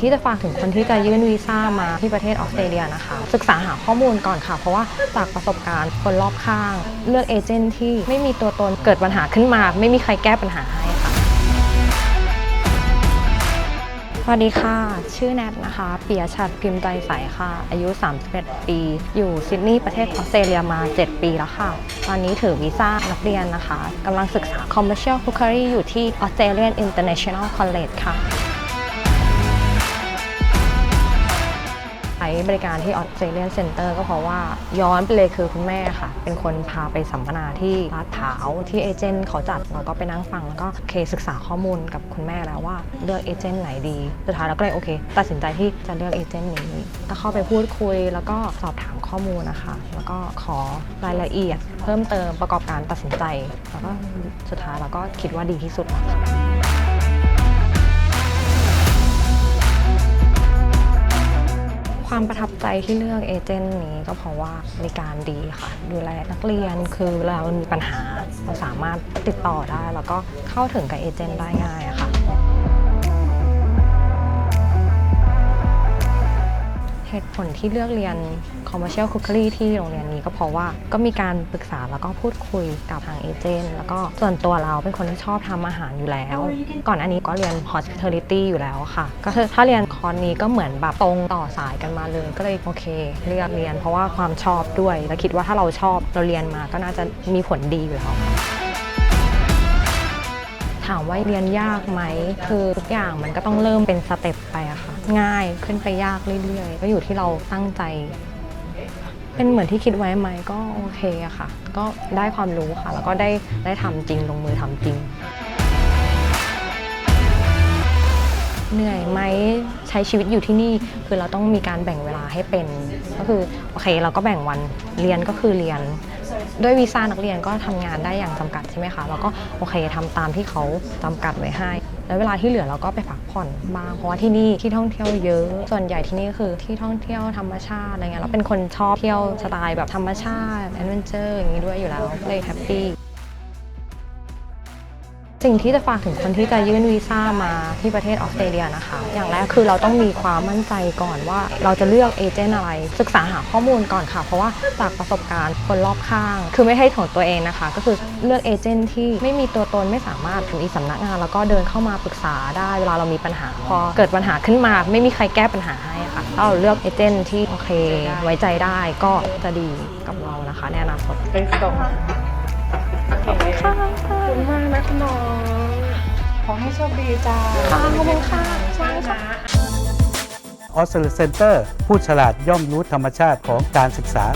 ที่จะฝากถึงคนที่จะยื่นวีซ่ามาที่ประเทศออสเตรเลียนะคะ ศึกษาหาข้อมูลก่อนค่ะ เพราะว่าจากประสบการณ์คนรอบข้าง เลือกเอเจนต์ที่ไม่มีตัวตนเกิดปัญหาขึ้นมา ไม่มีใครแก้ปัญหาให้ค่ะ สวัสดีค่ะ ชื่อแนทนะคะเปิยชัดพิมพ์ใจใสค่ะ อายุ 31 ปี อยู่ซิดนีย์ประเทศออสเตรเลียมา 7 ปีแล้วค่ะ ตอนนี้ถือวีซ่านักเรียนนะคะกำลังศึกษา Commercial Cookery อยู่ที่ Australian International College ค่ะ บริการที่ Australian Center ก็เพราะว่าย้อนไปเลยคือคุณแม่ค่ะ เป็นคนพาไปสัมมนาที่ลาดพร้าที่เอเจนต์เขาจัดแล้วก็ไปนั่งฟัง แล้วก็เคศึกษาข้อมูลกับคุณแม่แล้วว่าเลือกเอเจนต์ไหนดีสุดท้ายเราก็เลยโอเค ตัดสินใจที่จะเลือกเอเจนต์นี้ก็เข้าไปพูดคุย แล้วก็สอบถามข้อมูลนะคะ แล้วก็ขอรายละเอียด เพิ่มเติมประกอบการตัดสินใจ แล้วก็สุดท้ายเราก็คิดว่าดีที่สุดค่ะ ความประทับใจที่เลือกเอเจนต์นี้ก็เพราะว่าบริการดีค่ะ ดูแลนักเรียนคือเวลาเรามีปัญหาเราสามารถติดต่อได้ แล้วก็เข้าถึงกับเอเจนต์ได้ง่าย เหตุผลที่เลือกเรียน commercial cookery ที่โรงเรียนนี้ก็เพราะว่าก็มีการปรึกษาแล้วก็พูดคุยกับทางเอเจนต์แล้วก็ส่วนตัวเราเป็นคนที่ชอบทำอาหารอยู่แล้ว ก่อนอันนี้ก็เรียน hospitality อยู่แล้วค่ะ ก็คือถ้าเรียนคอร์สนี้ก็เหมือนแบบตรงต่อสายกันมาเลย ก็เลยโอเค เลือกเรียนเพราะว่าความชอบด้วย แล้วคิดว่าถ้าเราชอบเราเรียนมาก็น่าจะมีผลดีอยู่แล้ว ถามว่าเรียนยากไหมคือทุกอย่างมันก็ต้องเริ่มเป็นสเต็ปไปอะค่ะ ง่ายขึ้นไปยากเรื่อยๆ ก็อยู่ที่เราตั้งใจ เป็นเหมือนที่คิดไว้ไหมก็โอเคอะค่ะ ก็ได้ความรู้ค่ะ แล้วก็ได้ได้ทำจริงลงมือทำจริง เหนื่อยไหมใช้ชีวิตอยู่ที่นี่คือเราต้องมีการแบ่งเวลาให้เป็น ก็คือโอเค เราก็แบ่งวันเรียนก็คือเรียน ด้วยวีซ่านักเรียนก็ทำงานได้อย่างจำกัดใช่ไหมคะเราก็โอเคทำตามที่เขาจำกัดไว้ให้ แล้วเวลาที่เหลือเราก็ไปพักผ่อนบ้างเพราะว่าที่นี่ที่ท่องเที่ยวเยอะ ส่วนใหญ่ที่นี่ก็คือที่ท่องเที่ยวธรรมชาติอะไรเงี้ยเราเป็นคนชอบเที่ยวสไตล์แบบธรรมชาติแอดเวนเจอร์อย่างนี้ด้วยอยู่แล้วเลยแฮปปี้ สิ่งที่จะฝากถึงคนที่จะยื่นวีซ่ามาที่ประเทศออสเตรเลียนะคะ อย่างแรกคือเราต้องมีความมั่นใจก่อนว่าเราจะเลือกเอเจนต์อะไร ศึกษาหาข้อมูลก่อนค่ะ เพราะว่าจากประสบการณ์คนรอบข้าง คือไม่ให้ของตัวเองนะคะ ก็คือเลือกเอเจนต์ที่ไม่มีตัวตนไม่สามารถมีสำนักงาน แล้วก็เดินเข้ามาปรึกษาได้เวลาเรามีปัญหา พอเกิดปัญหาขึ้นมา ไม่มีใครแก้ปัญหาให้ค่ะถ้าเราเลือกเอเจนต์ที่โอเค ไว้ใจได้ก็จะดีกับเรานะคะในอนาคตเป็นสองขอบคุณุณมากนะคุณน้องขอให้โชคดีจ้าขอบคุณค่ะช่ค่ะออสเตรเลียเซ็นเตอร์ ผู้ฉลาดย่อมรู้ธรรมชาติของการศึกษา